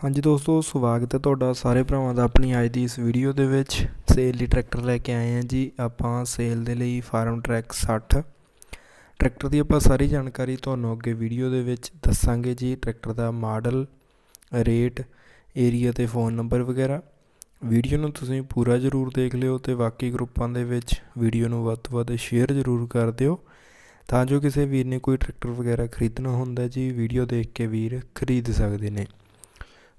ਹਾਂਜੀ ਦੋਸਤੋ, ਸਵਾਗਤ ਹੈ ਤੁਹਾਡਾ ਸਾਰੇ ਭਰਾਵਾਂ ਦਾ ਆਪਣੀ ਅੱਜ ਦੀ ਇਸ ਵੀਡੀਓ ਦੇ ਵਿੱਚ। ਸੇਲ ਲਈ ਟਰੈਕਟਰ ਲੈ ਕੇ ਆਏ ਹਾਂ ਜੀ। ਆਪਾਂ ਸੇਲ ਦੇ ਲਈ ਫਾਰਮ ਟਰੈਕ 60 ਟਰੈਕਟਰ ਦੀ ਆਪਾਂ ਸਾਰੀ ਜਾਣਕਾਰੀ ਤੁਹਾਨੂੰ ਅੱਗੇ ਵੀਡੀਓ ਦੇ ਵਿੱਚ ਦੱਸਾਂਗੇ ਜੀ। ਟਰੈਕਟਰ ਦਾ ਮਾਡਲ ਰੇਟ ਏਰੀਆ ਤੇ ਫੋਨ ਨੰਬਰ ਵਗੈਰਾ। ਵੀਡੀਓ ਨੂੰ ਤੁਸੀਂ ਪੂਰਾ ਜ਼ਰੂਰ ਦੇਖ ਲਿਓ ਤੇ ਬਾਕੀ ਗਰੁੱਪਾਂ ਦੇ ਵਿੱਚ ਵੀਡੀਓ ਨੂੰ ਵੱਧ ਤੋਂ ਵੱਧ ਸ਼ੇਅਰ ਜ਼ਰੂਰ ਕਰ ਦਿਓ। ਤਾਂ ਜੋ ਕਿਸੇ ਵੀਰ ਨੇ ਕੋਈ ਟਰੈਕਟਰ ਵਗੈਰਾ ਖਰੀਦਣਾ ਹੁੰਦਾ ਜੀ ਵੀਡੀਓ ਦੇਖ ਕੇ ਵੀਰ ਖਰੀਦ ਸਕਦੇ ਨੇ।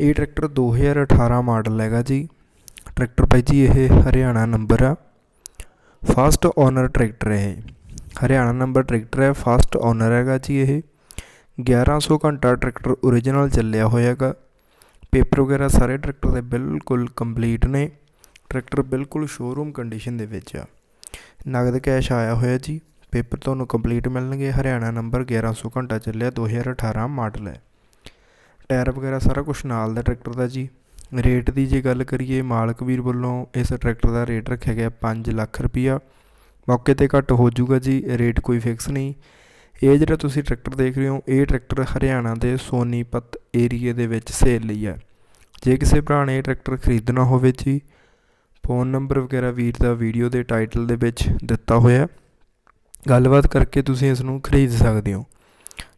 ਇਹ ਟਰੈਕਟਰ 2018 ਮਾਡਲ ਹੈਗਾ ਜੀ। ਟਰੈਕਟਰ ਭਾਈ ਜੀ, ਇਹ ਹਰਿਆਣਾ ਨੰਬਰ ਆ। ਫਸਟ ਓਨਰ ਟਰੈਕਟਰ ਹੈ ਇਹ। ਹਰਿਆਣਾ ਨੰਬਰ ਟਰੈਕਟਰ ਹੈ ਫਸਟ ਓਨਰ ਹੈਗਾ ਜੀ ਇਹ। 1100 ਘੰਟਾ ਟਰੈਕਟਰ ਓਰੀਜਨਲ ਚੱਲਿਆ ਹੋਇਆ ਹੈਗਾ। ਪੇਪਰ ਵਗੈਰਾ ਸਾਰੇ ਟਰੈਕਟਰ ਦੇ ਬਿਲਕੁਲ ਕੰਪਲੀਟ ਨੇ। ਟਰੈਕਟਰ ਬਿਲਕੁਲ ਸ਼ੋਰੂਮ ਕੰਡੀਸ਼ਨ ਦੇ ਵਿੱਚ ਆ। ਨਗਦ ਕੈਸ਼ ਆਇਆ ਹੋਇਆ ਜੀ। ਪੇਪਰ ਤੁਹਾਨੂੰ ਕੰਪਲੀਟ ਮਿਲਣਗੇ। ਹਰਿਆਣਾ ਨੰਬਰ 1100 ਘੰਟਾ ਚੱਲਿਆ 2018 ਮਾਡਲ ਹੈ। ਟਾਇਰ ਵਗੈਰਾ ਸਾਰਾ ਕੁਝ ਨਾਲ ਦਾ ਟਰੈਕਟਰ ਦਾ ਜੀ। ਰੇਟ ਦੀ ਜੇ ਗੱਲ ਕਰੀਏ, ਮਾਲਕ ਵੀਰ ਵੱਲੋਂ ਇਸ ਟਰੈਕਟਰ ਦਾ ਰੇਟ ਰੱਖਿਆ ਗਿਆ 5 ਲੱਖ ਰੁਪਈਆ। ਮੌਕੇ ਤੇ ਘੱਟ ਹੋ ਜਾਊਗਾ ਜੀ, ਰੇਟ ਕੋਈ ਫਿਕਸ ਨਹੀਂ। ਇਹ ਜਿਹੜਾ ਤੁਸੀਂ ਟਰੈਕਟਰ ਦੇਖ ਰਹੇ ਹੋ, ਇਹ ਟਰੈਕਟਰ ਹਰਿਆਣਾ ਦੇ ਸੋਨੀਪਤ ਏਰੀਏ ਦੇ ਵਿੱਚ ਸੇਲ ਲਈ ਹੈ। ਜੇ ਕਿਸੇ ਭਰਾ ਨੇ ਇਹ ਟਰੈਕਟਰ ਖਰੀਦਣਾ ਹੋਵੇ ਜੀ, ਫੋਨ ਨੰਬਰ ਵਗੈਰਾ ਵੀਰ ਦਾ ਵੀਡੀਓ ਦੇ ਟਾਈਟਲ ਦੇ ਵਿੱਚ ਦਿੱਤਾ ਹੋਇਆ ਗੱਲਬਾਤ ਕਰਕੇ ਤੁਸੀਂ ਇਸ ਨੂੰ ਖਰੀਦ ਸਕਦੇ ਹੋ।